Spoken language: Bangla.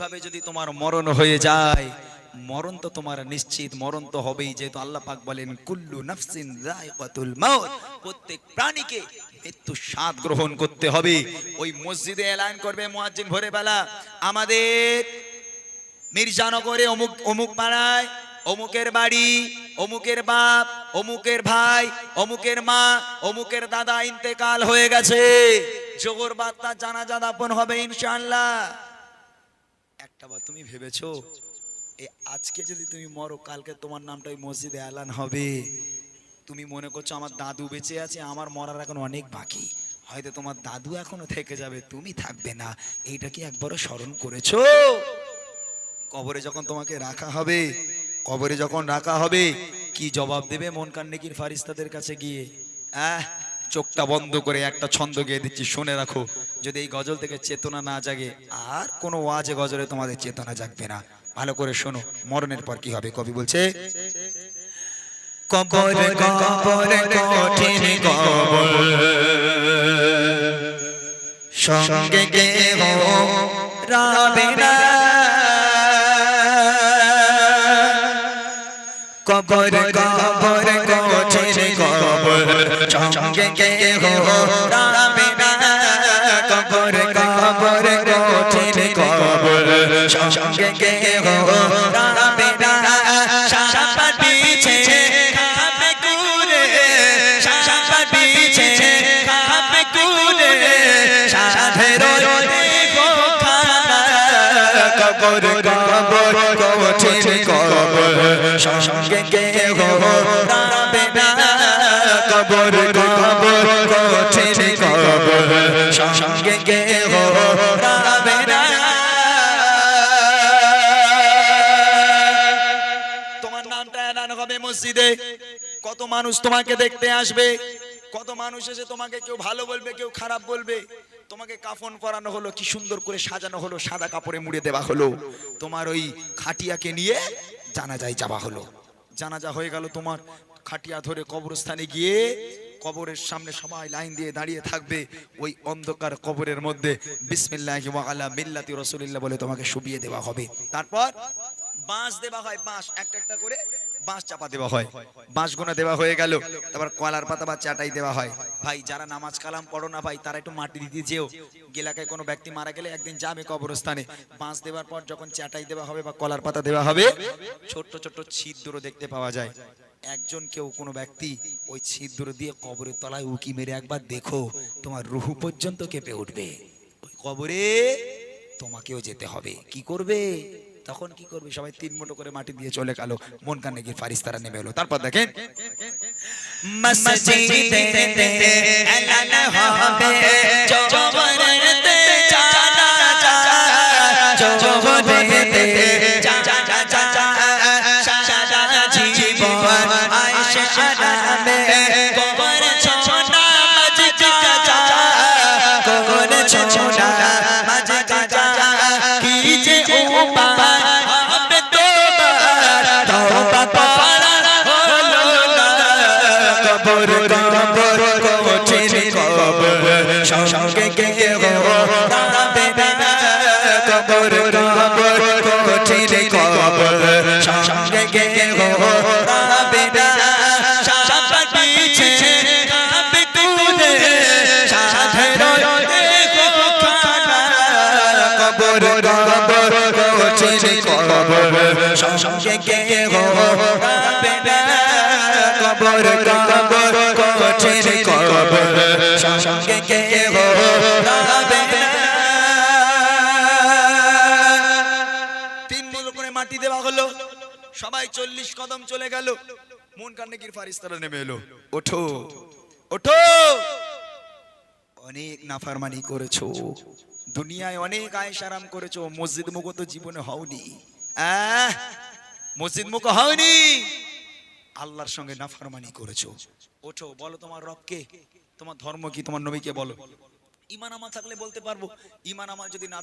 ভাবে যদি তোমার মরণ হয়ে যায়, মরণ তো তোমার নিশ্চিত, মরণ তো হবেই, যেহেতু আল্লাহ পাক বলেন, কুল্লু নাফসিন যায়কাতুল মাউত প্রত্যেক প্রাণীকে মৃত্যু স্বাদ গ্রহণ করতে হবে। ওই মসজিদে এলান করবে মুয়াজ্জিন ভোরে বেলা আমাদের মির্জানগরে অমুক অমুক পাড়ায়, অমুকের বাড়ি, অমুকের বাপ, অমুকের ভাই, অমুকের মা, অমুকের দাদা ইন্তেকাল হয়ে গেছে। জোগর বার্তা জানাজা দাপন হবে ইনশাআল্লাহ। একটা বার তুমি ভেবেছো? এ, আজকে যদি তুমি মরো, কালকে তোমার নামটা ওই মসজিদে এলান হবে। তুমি মনে করছ আমার দাদু বেঁচে আছে, আমার মরার এখন অনেক বাকি। হয়তো তোমার দাদু এখনও থেকে যাবে, তুমি থাকবে না। এইটা কি একবারও স্মরণ করেছ? কবরে যখন তোমাকে রাখা হবে, কবরে যখন রাখা হবে, কি জবাব দেবে মন কান্নেকির ফারিস্তাদের কাছে গিয়ে? আহ চোখটা বন্ধ করে একটা ছন্দ গিয়ে দিচ্ছি শুনে রাখো। যদি এই গজল থেকে চেতনা না জাগে আর কোনো ওয়াজে গজলে তোমাদের চেতনা জাগবে না। ভালো করে শোনো মরণের পর কি হবে কবি বলছে? কবর কবর কঠিন কবর সঙ্গে গেহ রাবে না। কবর কবর কবর সঙ্গে গেহ রাবে না কবর কবর কঠিন কবর সঙ্গে গেহ রাবে না সাপা পিছে খাবে কুরে সাপা পিছে খাবে কুরে সাধের কবর কবর কঠিন কবর সঙ্গে গেহ এলান হবে মসজিদে। কত মানুষ তোমাকে দেখতে আসবে। কত মানুষ এসে তোমাকে কেউ ভালো বলবে, কেউ খারাপ বলবে। তোমাকে কাফন পরানো হলো, কি সুন্দর করে সাজানো হলো, সাদা কাপড়ে মুড়ে দেওয়া হলো। তোমার ওই খাটিয়াকে নিয়ে জানাজায় যাওয়া হলো। জানাজা হয়ে গেল তোমার খাটিয়া ধরে কবরস্থানে গিয়ে কবরের সামনে সবাই লাইন দিয়ে দাঁড়িয়ে থাকবে। ওই অন্ধকার কবরের মধ্যে বিসমিল্লাহি বলে তোমাকে শুবিয়ে দেওয়া হবে। তারপর বাঁশ দেওয়া হয়, বাঁশ একটা একটা করে বাঁশ চাপা দেওয়া হয়। বাঁশ গোনা দেওয়া হয়ে গেল। তারপর কলার পাতা বা চাটাই দেওয়া হয়। ভাই, যারা নামাজ কালাম পড়ো না ভাই, তারা একটু মাটি দিতে যেও। গেলাকায় কোনো ব্যক্তি মারা গেলে একদিন যাবে কবরস্থানে। বাঁশ দেওয়ার পর যখন চাটাই দেওয়া হবে বা কলার পাতা দেওয়া হবে, ছোট্ট ছোট্ট ছিদ্র দেখতে পাওয়া যায়। একজন কেউ কোনো ব্যক্তি ওই ছিদ্র দিয়ে কবরের তলায় উকি মেরে একবার দেখো, তোমার রুহু পর্যন্ত কেঁপে উঠবে। ওই কবরে তোমাকেও যেতে হবে। কি করবে? তখন কি করবে? সবাই তিন মুঠো করে মাটি দিয়ে চলে গেল। মন কানে গিয়ে ফারিস্তারা নেমে এলো। তারপর দেখেন মসজিদে হবে কবর কবর কঠিন কবর সঙ্গে রাবে না কবর কবর কঠিন কবর সঙ্গে দেখো খানা। কবর কবর কঠিন কবর সঙ্গে না কবর কবর সবাই চল্লিশ কদম চলে গেল। মন কান্নেকির ফারিস্তারা নেমে এলো। ওঠো ওঠো। অনেক নাফারমানি করেছ। দুনিয়ায় অনেক আয়েশ আরাম করেছ। মসজিদ মুখ তো জীবনে হওনি। মসজিদ মুখ হওনি আল্লাহর সঙ্গে নাফারমানি করেছ। ওঠো, বলো তোমার রবকে। তোমার ধর্ম কি? তোমার নবীকে বলো। ইমান আমল থাকলে বলতে পারব। ইমান আমল যদি না